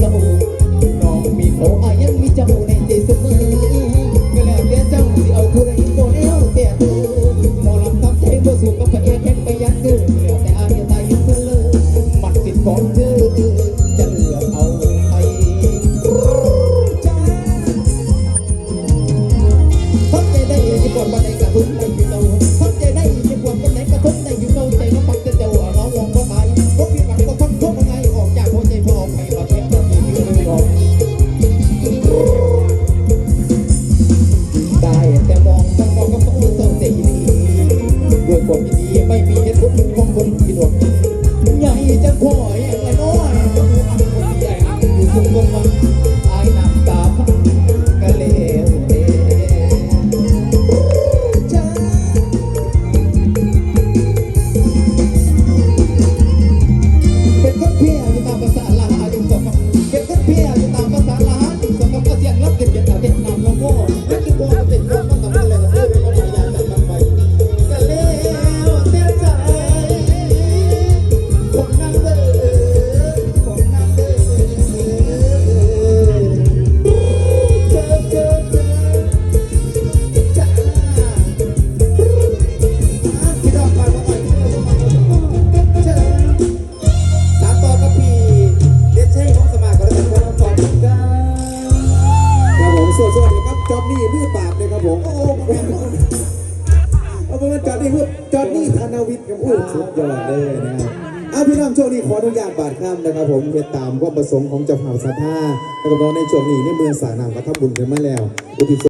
จมูกน้องมีโตอายังมีจมูในใจเสมอก็แล้วเจ้าสิเอาผู้ใดโมเดลแต่ตัวมอลำทำใจบ่สู้กับพเอกแข่งไปยัดซื้อแล้แต่อายังเสลอมันติดของ ครับผมสวัสดีครับจอห์นนี่มือปราบเลยครับผมโอ้โหเอาเป็นจอห์นนี่มือจอห์นนี่ธนวิทย์ครับอู้สุดยอดเลยนะครับอาพี่น้องช่วงนี้ขออนุญาตบาดข้ามนะครับ ผมเป็นตามความประสงค์ของเจ้าภาพสัทธาแล้วก็ในช่วงนี้ในเมืองสานามก็ทำบุญกันมาแล้วอุทิศ